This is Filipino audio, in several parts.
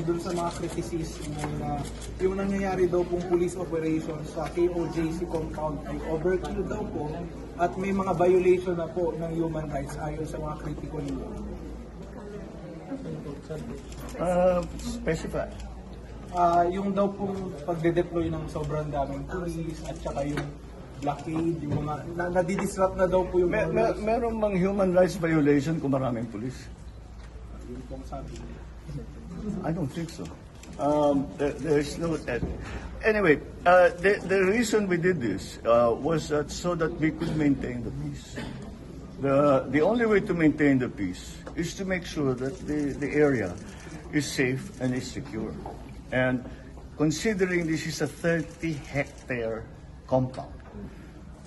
Doon sa mga criticism na yung nangyayari daw pong police operation sa KOJC compound ay overkill daw po at may mga violation na po ng human rights ayon sa mga kritiko nila. Uh, specify. Ah, yung daw pong pagde-deploy ng sobrang daming police at saka yung blockade, yung mga na, nadidisrupt na daw po yung Mer- mer- meron bang human rights violation kung maraming pulis? Yun pong sabi niya. I don't think so. Um, there, there's no. Uh, anyway, uh, the, the reason we did this uh, was that so that we could maintain the peace. The, the only way to maintain the peace is to make sure that the, the area is safe and is secure. And considering this is a 30 hectare compound,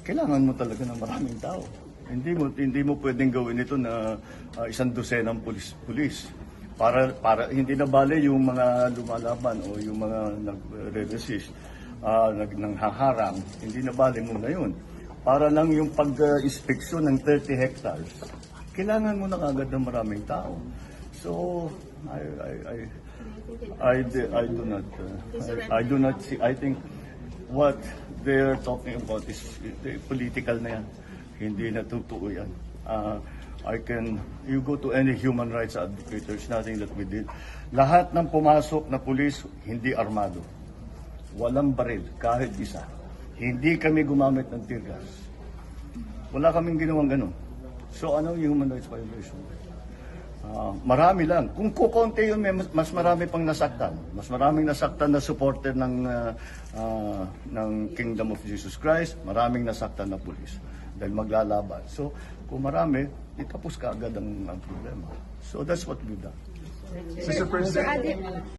kailangan mo talaga ng maraming tao. Hindi mo hindi mo pwedeng gawin ito na uh, isang dosenang pulis pulis para para hindi na bale yung mga lumalaban o yung mga nagre-resist uh, nag nanghaharang hindi na bale muna yun para lang yung pag-inspeksyon ng 30 hectares kailangan mo na kagad ng maraming tao so I I I I, I do not uh, I, I do not see I think what they're talking about is eh, political na yan. Hindi na totoo yan. Uh, I can, you go to any human rights advocate, there's nothing that we did. Lahat ng pumasok na pulis, hindi armado. Walang baril, kahit isa. Hindi kami gumamit ng tear gas. Wala kaming ginawang ganun. So anong human rights violation? Ah, marami lang. Kung kukonti yun, may mas, marami pang nasaktan. Mas maraming nasaktan na supporter ng, ah, ah, ng Kingdom of Jesus Christ. Maraming nasaktan na pulis dahil maglalaban. So, kung marami, itapos ka agad ang, ang problema. So, that's what we've done. Mr. President,